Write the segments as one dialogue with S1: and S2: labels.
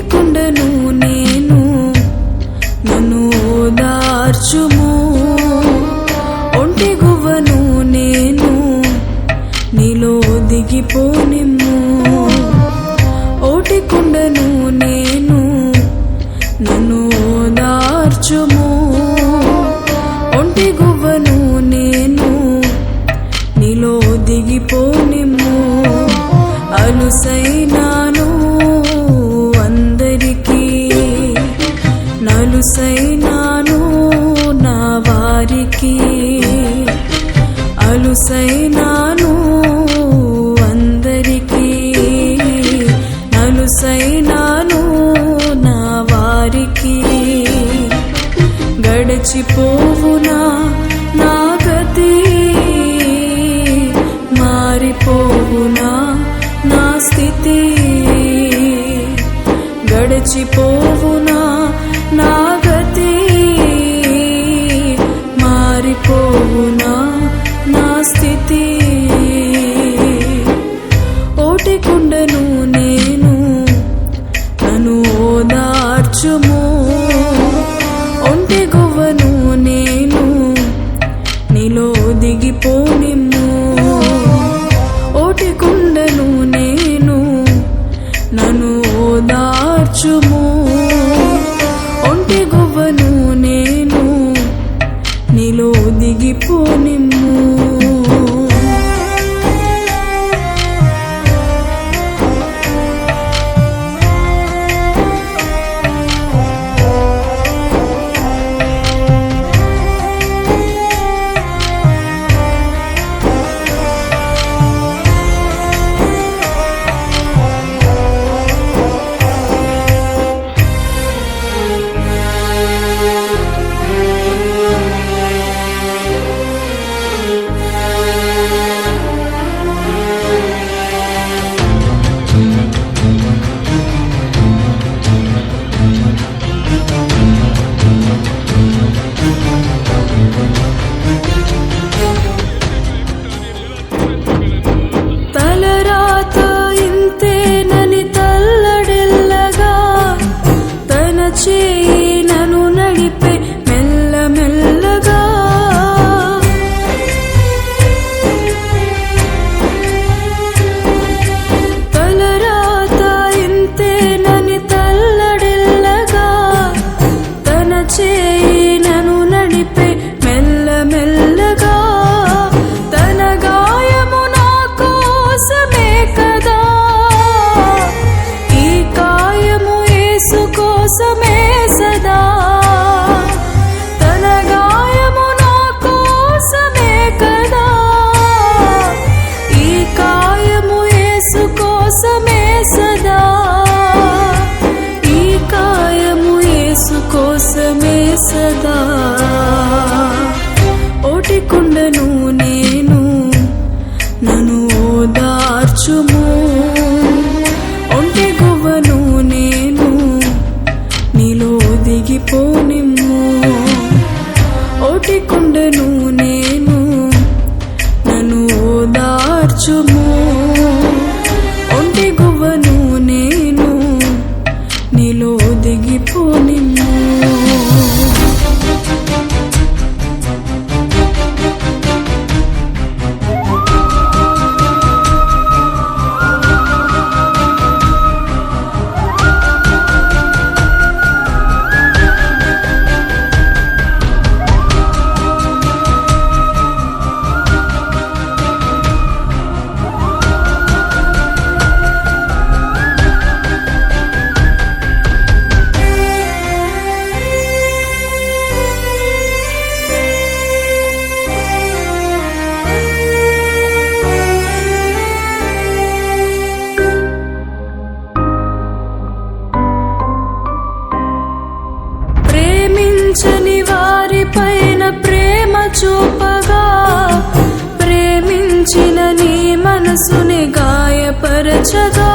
S1: కుండను అలుసైనాను అందరికీ అలుసైనాను నా వారికి. గడిచిపోవునా నా గతి మారిపోవునా నా స్థితి. గడిచిపోవునా much more 的美。చూపగా ప్రేమించిన నీ మనసుని గాయపరచగా.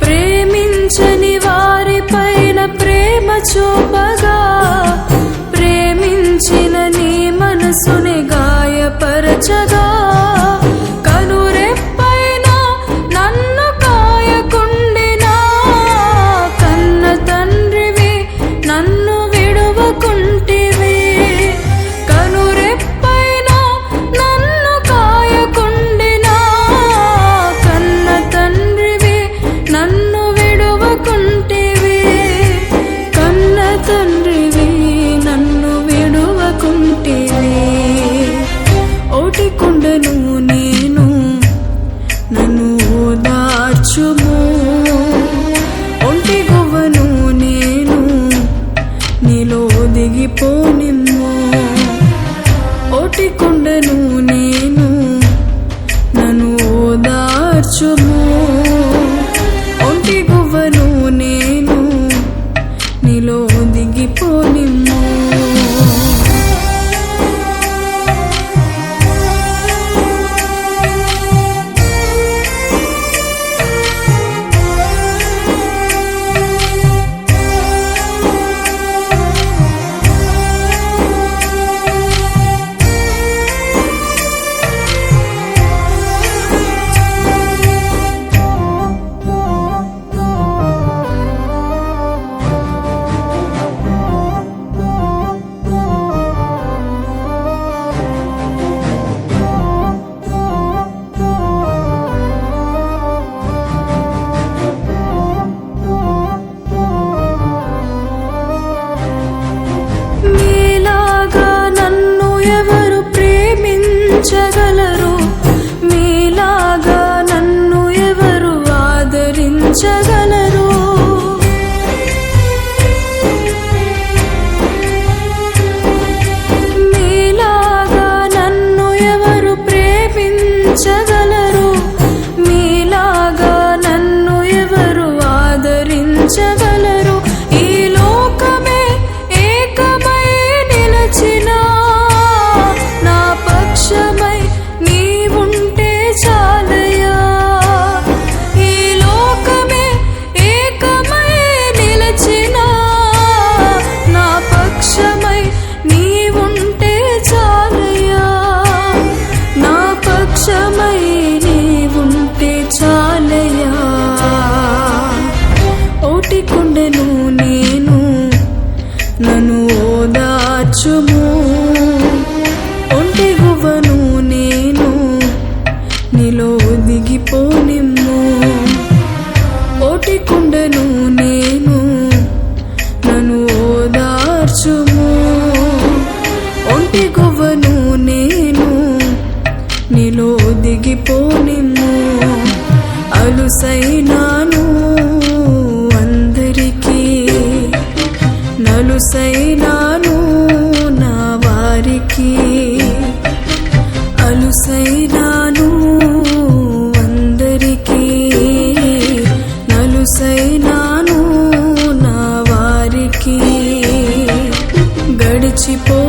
S1: ప్రేమించని వారి పైన ప్రేమ చూపగా ప్రేమించిన నీ మనసుని గాయపరచగా. to me. 却最 నలుసైనాను అందరికీ నలుసైనాను నా వారికి అలుసైనాను అందరికీ నలుసైనాను నా వారికి. గడిచిపో